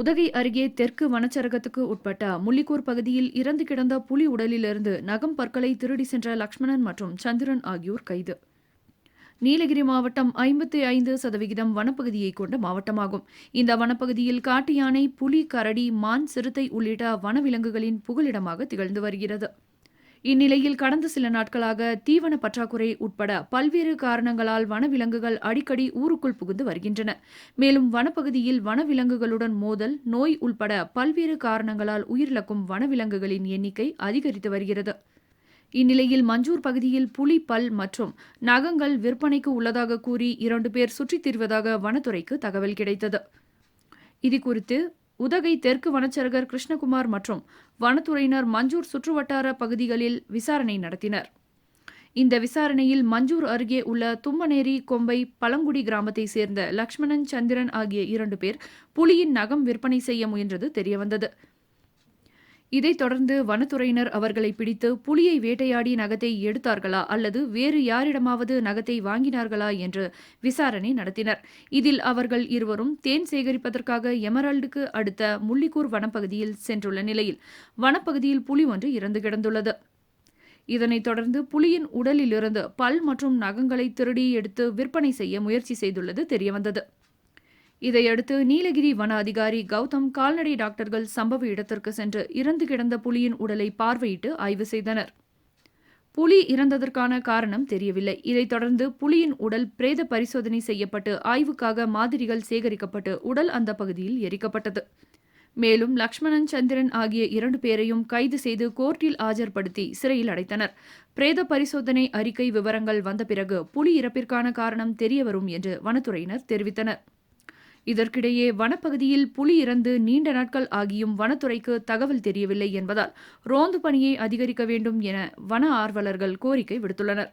உதகை அருகே தெற்கு வனச்சரகத்துக்கு உட்பட்ட முள்ளிக்கூர் பகுதியில் இறந்து கிடந்த புலி உடலிலிருந்து நகம் பற்களை திருடி சென்ற லக்ஷ்மணன் மற்றும் சந்திரன் ஆகியோர் கைது. நீலகிரி மாவட்டம் ஐம்பத்தி ஐந்து சதவிகிதம் வனப்பகுதியை கொண்ட மாவட்டமாகும். இந்த வனப்பகுதியில் காட்டு யானை புலி கரடி மான் சிறுத்தை உள்ளிட்ட வனவிலங்குகளின் புகலிடமாக திகழ்ந்து வருகிறது. இந்நிலையில் கடந்த சில நாட்களாக தீவன பற்றாக்குறை உட்பட பல்வேறு காரணங்களால் வனவிலங்குகள் அடிக்கடி ஊருக்குள் புகுந்து வருகின்றன. மேலும் வனப்பகுதியில் வனவிலங்குகளுடன் மோதல் நோய் உள்பட பல்வேறு காரணங்களால் உயிரிழக்கும் வனவிலங்குகளின் எண்ணிக்கை அதிகரித்து வருகிறது. இந்நிலையில் மஞ்சூர் பகுதியில் புலி பல் மற்றும் நகங்கள் விற்பனைக்கு உள்ளதாக கூறி இரண்டு பேர் சுற்றித் திரிவதாக வனத்துறைக்கு தகவல் கிடைத்தது. இது குறித்து உதகை தெற்கு வனச்சரகர் கிருஷ்ணகுமார் மற்றும் வனத்துறையினர் மஞ்சூர் சுற்றுவட்டார பகுதிகளில் விசாரணை நடத்தினர். இந்த விசாரணையில் மஞ்சூர் அருகே உள்ள தும்மநேரி கொம்பை பழங்குடி கிராமத்தைச் சேர்ந்த லக்ஷ்மணன் சந்திரன் ஆகிய இரண்டு பேர் புலியின் நகம் விற்பனை செய்ய முயன்றது தெரியவந்தது. இதைத் தொடர்ந்து வனத்துறையினர் அவர்களை பிடித்து புலியை வேட்டையாடி நகத்தை எடுத்தார்களா அல்லது வேறு யாரிடமாவது நகத்தை வாங்கினார்களா என்று விசாரணை நடத்தினர். இதில் அவர்கள் இருவரும் தேன் சேகரிப்பதற்காக எமரால்டுக்கு அடுத்த முள்ளிக்கூர் வனப்பகுதியில் சென்றுள்ள நிலையில் வனப்பகுதியில் புலி ஒன்று இறந்து கிடந்துள்ளது. இதனைத் தொடர்ந்து புலியின் உடலிலிருந்து பல் மற்றும் நகங்களை திருடி எடுத்து விற்பனை செய்ய முயற்சி செய்துள்ளது தெரியவந்தது. இதையடுத்து நீலகிரி வன அதிகாரி கௌதம் கால்நடை டாக்டர்கள் சம்பவ இடத்திற்கு சென்று இறந்து கிடந்த புலியின் உடலை பார்வையிட்டு ஆய்வு செய்தனர். புலி இறந்ததற்கான காரணம் தெரியவில்லை. இதைத் தொடர்ந்து புலியின் உடல் பிரேத பரிசோதனை செய்யப்பட்டு ஆய்வுக்காக மாதிரிகள் சேகரிக்கப்பட்டு உடல் அந்த பகுதியில் எரிக்கப்பட்டது. மேலும் லக்ஷ்மணன் சந்திரன் ஆகிய இரண்டு பேரையும் கைது செய்து கோர்ட்டில் ஆஜர்படுத்தி சிறையில் அடைத்தனர். பிரேத பரிசோதனை அறிக்கை விவரங்கள் வந்த பிறகு புலி இறப்பிற்கான காரணம் தெரியவரும் என்று வனத்துறையினர் தெரிவித்தனர். இதற்கிடையே வனப்பகுதியில் புலி இறந்து நீண்ட நாட்கள் ஆகியும் வனத்துறைக்கு தகவல் தெரியவில்லை என்பதால் ரோந்து பணியை அதிகரிக்க வேண்டும் என வன ஆர்வலர்கள் கோரிக்கை விடுத்துள்ளனர்.